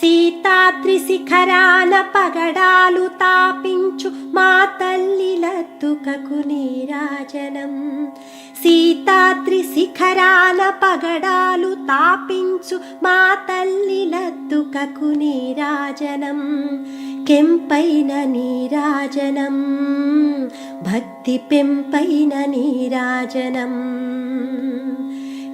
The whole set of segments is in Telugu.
సీతాద్రిశిఖరాల పగడాలు తాపించు మా తల్లి లద్దుకకు నీరాజనం. సీతాద్రి శిఖరాన పగడాలు తాపించు మా తల్లి లద్దుకకు నీరాజనం. కెంపైన నీరాజనం భక్తి పెంపైన నీరాజనం.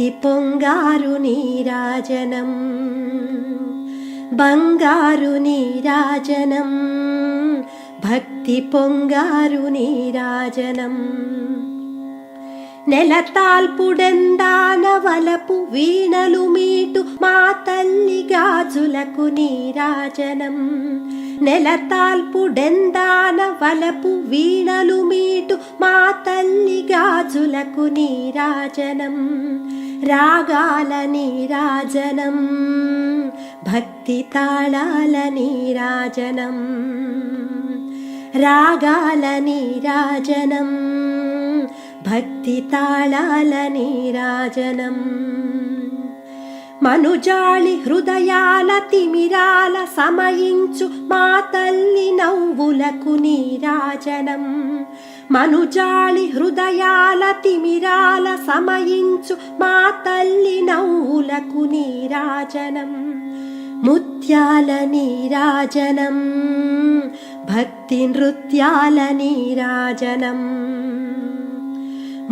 భక్తి పొంగారు నీరాజనం బంగారు నీరాజనం భక్తి పొంగారు నీరాజనం నెలతాల్పుడెందాన వలపు వీణలు మీటు మా తల్లి గాజులకు నీరాజనం నెలతాల్పుడెందాన వలపు వీణలు మీటు మా తల్లి గాజులకు నీరాజనం रागालनीराजनं भक्तिताळालनीराजनं रागालनीराजनं भक्तितालालनीराजनम्। మనుజాళి హృదయాల తిమిరాల సమయించు మా తల్లి నవ్వులకు నీరాజనం మనుజాళి హృదయాల తిమిరాల సమయించు మా తల్లి నవ్వులకు నీరాజనం ముత్యాల నీరాజనం భక్తి నృత్యాల నీరాజనం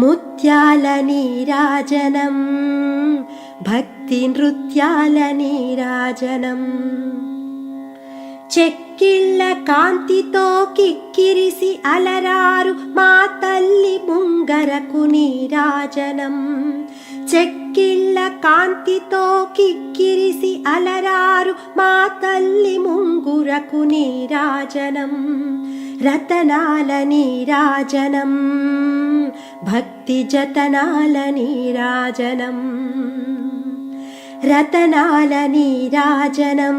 ముత్యాల నీరాజనం భక్తి నృత్యాల నీరాజనం. చెక్కిళ్ళ కాంతితో కిక్కిరిసి అలరారు మా తల్లి ముంగరకు నీరాజనం. చెక్కిళ్ళ కాంతితో కిక్కిరిసి అలరారు మా తల్లి ముంగురకు నీరాజనం. రతనాల నీరాజనం భక్తి జతనాల నీరాజనం. రతనాల నీరాజనం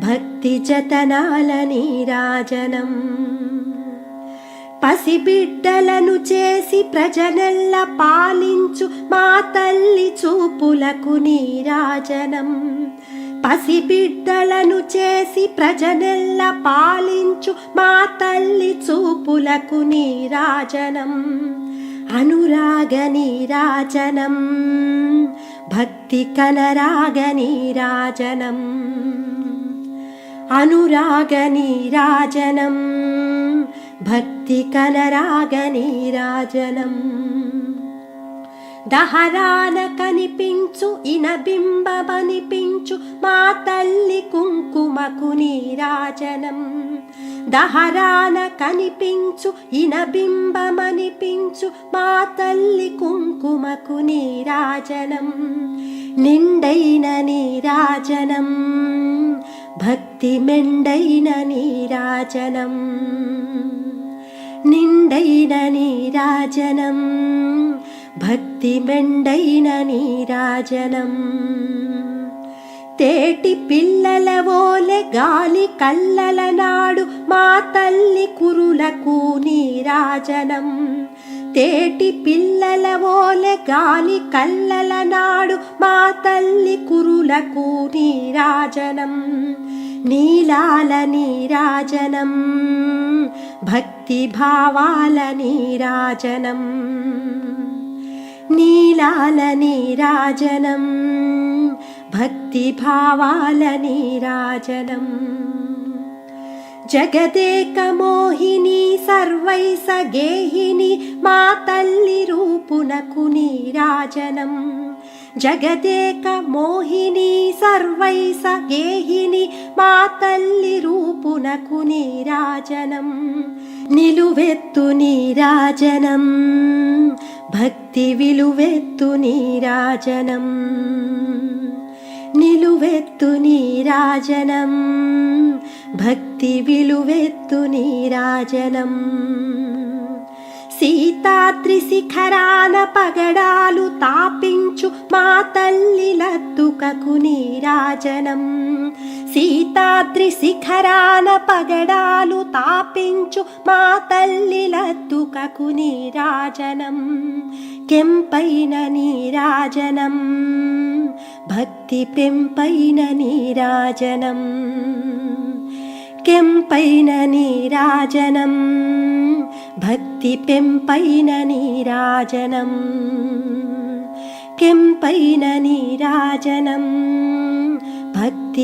భక్తి జతనాల నీరాజనం పసిబిడ్డలను చేసి ప్రజనెల్ల పాలించు మా తల్లి చూపులకు నీరాజనం పసిబిడ్డలను చేసి ప్రజనెల్ల పాలించు మా తల్లి చూపులకు నీరాజనం అనురాగ నీరాజనం భక్తి కనరాగ నీరాజనం. అనురాగ నీరాజనం. భక్తి కనరాగ నీరాజనం. దహరాన కనిపించు ఇనబింబమనిపించు మా తల్లి కుంకుమకు నీరాజనం. దహరాన కనిపించు ఇనబింబమనిపించు మా తల్లి కుంకుమకు నీరాజనం నిండైన నీరాజనం భక్తి మెండైన నీరాజనం నిండైన నీరాజనం భక్తి మెండైన నీరాజనం తేటి పిల్లల ఓలె గాలి కల్లల నాడు మా తల్లి కురులకు నీరాజనం. తేటి పిల్లల ఓలె గాలి కల్లల నాడు మా తల్లి కురులకు నీరాజనం. నీలాల నీరాజనం భక్తి భావాల నీరాజనం. నీలాల నీరాజనం భక్తి భావాల నీరాజనం. జగదేకమోహిని సర్వైస గేహిని మా తల్లి రూపునకు నీరాజనం జగదేక మోహిని సర్వైస గేహిని మా తల్లి రూపునకు నీరాజనం నిలువెత్తు నీరాజనం భక్తి విలువెత్తు నీరాజనం నిలువెత్తు నీరాజనం భక్తి విలువెత్తు నీరాజనం సీతాద్రి శిఖరాన పగడాలు తాపించు మా తల్లి లత్తుకకు నీరాజనం సీతాద్రి శిఖరాన పగడాలు తాపించు మా తల్లి లద్దుకకు నీరాజనం కెంపైన నీరాజనం భక్తి పెంపైన నీరాజనం కెంపైన నీరాజనం భక్తి పెంపైన నీరాజనం కెంపైన నీరాజనం.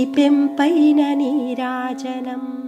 భక్తి నీరాజనం.